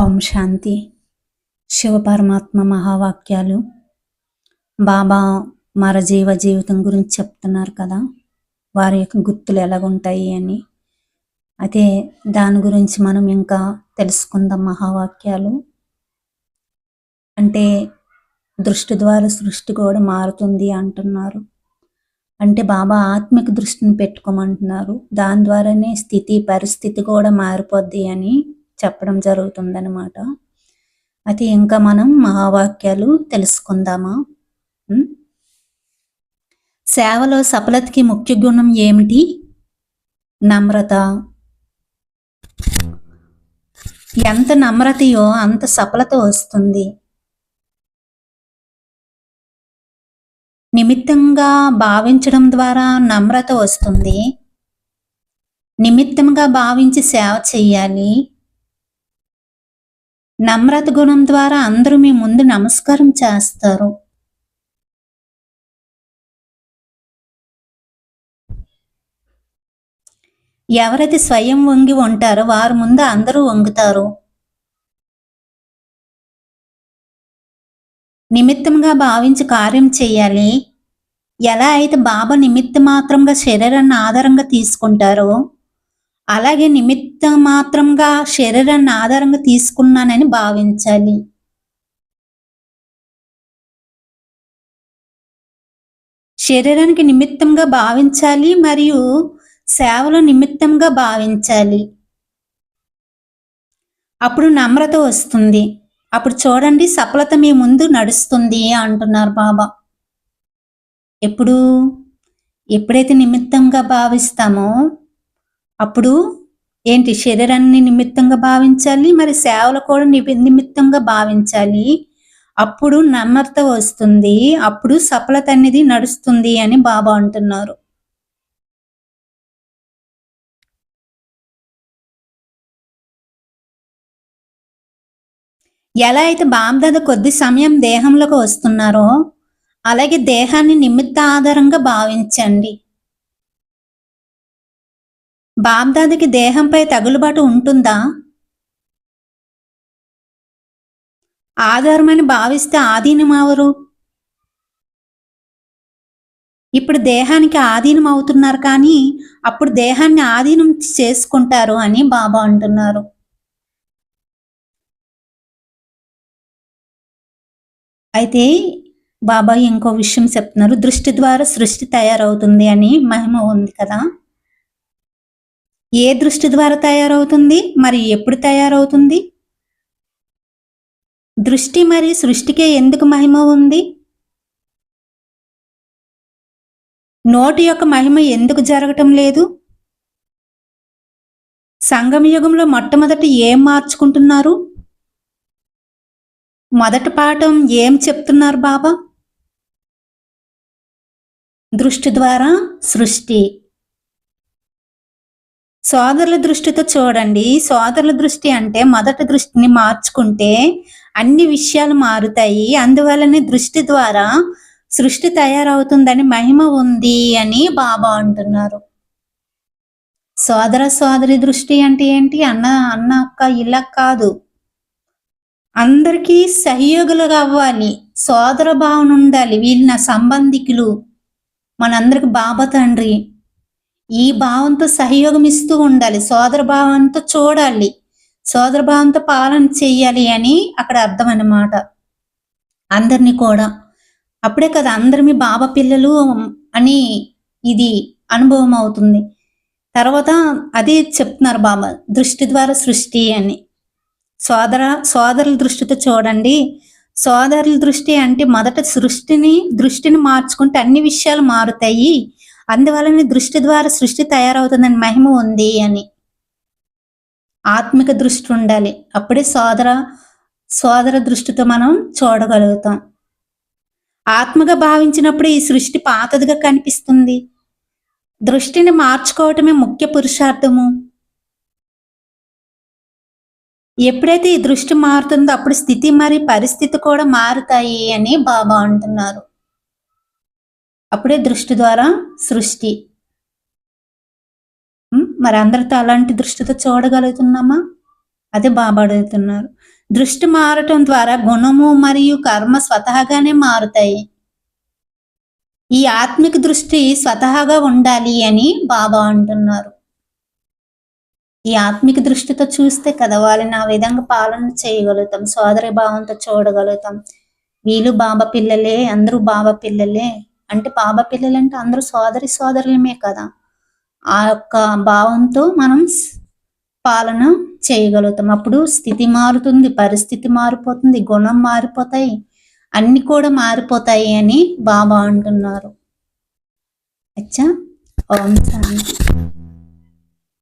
ఓం శాంతి. శివపరమాత్మ మహావాక్యాలు. బాబా మరజీవ జీవితం గురించి చెప్తున్నారు కదా. వారి యొక్క గుర్తులు ఎలాగుంటాయి అని. అయితే దాని గురించి మనం ఇంకా తెలుసుకుందాం మహావాక్యాలు. అంటే దృష్టి ద్వారా సృష్టి కూడా మారుతుంది అంటున్నారు. అంటే బాబా ఆత్మిక దృష్టిని పెట్టుకోమంటున్నారు. దాని ద్వారానే స్థితి పరిస్థితి కూడా మారిపోద్ది అని చెప్పడం జరుగుతుందనమాట అయితే ఇంకా మనం మహావాక్యాలు తెలుసుకుందామా? సేవలో సఫలతకి ముఖ్య గుణం ఏమిటి? నమ్రత. ఎంత నమ్రతయో అంత సఫలత వస్తుంది. నిమిత్తంగా భావించడం ద్వారా నమ్రత వస్తుంది. నిమిత్తంగా భావించి సేవ చేయాలి. నమ్రత గుణం ద్వారా అందరూ మీ ముందు నమస్కారం చేస్తారు. ఎవరైతే స్వయం వంగి ఉంటారో వారి ముందు అందరూ వంగుతారు. నిమిత్తంగా భావించి కార్యం చేయాలి. ఎలా అయితే బాబా నిమిత్త మాత్రంగా శరీరాన్ని ఆధారంగా తీసుకుంటారో అలాగే నిమిత్త మాత్రంగా శరీరాన్ని ఆధారంగా తీసుకున్నానని భావించాలి. శరీరానికి నిమిత్తంగా భావించాలి మరియు సేవలో నిమిత్తంగా భావించాలి. అప్పుడు నమ్రత వస్తుంది. అప్పుడు చూడండి సఫలత మీ ముందు నడుస్తుంది అంటున్నారు బాబా. ఎప్పుడు? ఎప్పుడైతే నిమిత్తంగా భావిస్తామో అప్పుడు ఏంటి శరీరాన్ని నిమిత్తంగా భావించాలి మరి సేవలు కూడా నిమిత్తంగా భావించాలి? అప్పుడు నమ్రత వస్తుంది అప్పుడు సఫలత అనేది నడుస్తుంది అని బాబా అంటున్నారు. ఎలా అయితే బాబ్దాద కొద్ది సమయం దేహంలోకి వస్తున్నారో అలాగే దేహాన్ని నిమిత్త ఆధారంగా భావించండి. బామ్దాదికి దేహంపై తగులుబాటు ఉంటుందా? ఆధారమని భావిస్తే ఆధీనం ఇప్పుడు దేహానికి ఆధీనం అవుతున్నారు కానీ అప్పుడు దేహాన్ని ఆధీనం చేసుకుంటారు అని బాబా అంటున్నారు. అయితే బాబా ఇంకో విషయం చెప్తున్నారు. దృష్టి ద్వారా సృష్టి తయారవుతుంది అని మహిమ ఉంది కదా? ఏ దృష్టి ద్వారా తయారవుతుంది? మరి ఎప్పుడు తయారవుతుంది? దృష్టి మరి సృష్టికే ఎందుకు మహిమ ఉంది? నోటి యొక్క మహిమ ఎందుకు జరగటం లేదు? సంగమ యుగంలో మొట్టమొదట ఏం మార్చుకుంటున్నారు? మొదటి పాఠం ఏం చెప్తున్నారు బాబా? దృష్టి ద్వారా సృష్టి. సోదరుల దృష్టితో చూడండి. సోదరుల దృష్టి అంటే మొదటి దృష్టిని మార్చుకుంటే అన్ని విషయాలు మారుతాయి. అందువల్లనే దృష్టి ద్వారా సృష్టి తయారవుతుందని మహిమ ఉంది అని బాబా అంటున్నారు. సోదర సోదరి దృష్టి అంటే ఏంటి? అన్న అన్న అక్క ఇలా కాదు. అందరికీ సహయోగులుగా అవ్వాలి. సోదర భావన ఉండాలి. వీళ్ళు నా సంబంధికులు మనందరికి బాబా తండ్రి. ఈ భావంతో సహయోగం ఇస్తూ ఉండాలి. సోదర భావంతో చూడాలి. సోదర భావంతో పాలన చెయ్యాలి అని అక్కడ అర్థం అన్నమాట. అందరినీ కూడా. అప్పుడే కదా అందరి మీ బాబా పిల్లలు అని ఇది అనుభవం అవుతుంది. తర్వాత అదే చెప్తున్నారు బాబా దృష్టి ద్వారా సృష్టి అని. సోదర సోదరుల దృష్టితో చూడండి. సోదరుల దృష్టి అంటే మొదట సృష్టిని దృష్టిని మార్చుకుంటే అన్ని విషయాలు మారుతాయి. అందువలన దృష్టి ద్వారా సృష్టి తయారవుతుందని మహిమ ఉంది అని. ఆత్మిక దృష్టి ఉండాలి. అప్పుడే సోదర సోదర దృష్టితో మనం చూడగలుగుతాం. ఆత్మగా భావించినప్పుడు ఈ సృష్టి పాతదిగా కనిపిస్తుంది. దృష్టిని మార్చుకోవటమే ముఖ్య పురుషార్థము. ఎప్పుడైతే ఈ దృష్టి మారుతుందో అప్పుడు స్థితి మరియు పరిస్థితి కూడా మారుతాయి అని బాబా అంటున్నారు. అప్పుడే దృష్టి ద్వారా సృష్టి. మరి అందరితో అలాంటి దృష్టితో చూడగలుగుతున్నామా? అదే బాబా అడుగుతున్నారు. దృష్టి మారటం ద్వారా గుణము మరియు కర్మ స్వతహాగానే మారుతాయి. ఈ ఆత్మిక దృష్టి స్వతహాగా ఉండాలి అని బాబా అంటున్నారు. ఈ ఆత్మిక దృష్టితో చూస్తే కదా వాళ్ళని ఆ విధంగా పాలన చేయగలుగుతాం సోదరి భావంతో చూడగలుగుతాం. వీళ్ళు బాబా పిల్లలే అందరూ బాబా పిల్లలే. అంటే బాబా పిల్లలు అంటే అందరూ సోదరి సోదరులమే కదా. ఆ యొక్క భావంతో మనం పాలన చేయగలుగుతాం. అప్పుడు స్థితి మారుతుంది పరిస్థితి మారిపోతుంది గుణం మారిపోతాయి అన్ని కూడా మారిపోతాయి అని బాబా అంటున్నారు. అచ్చా ఓం శాంతి.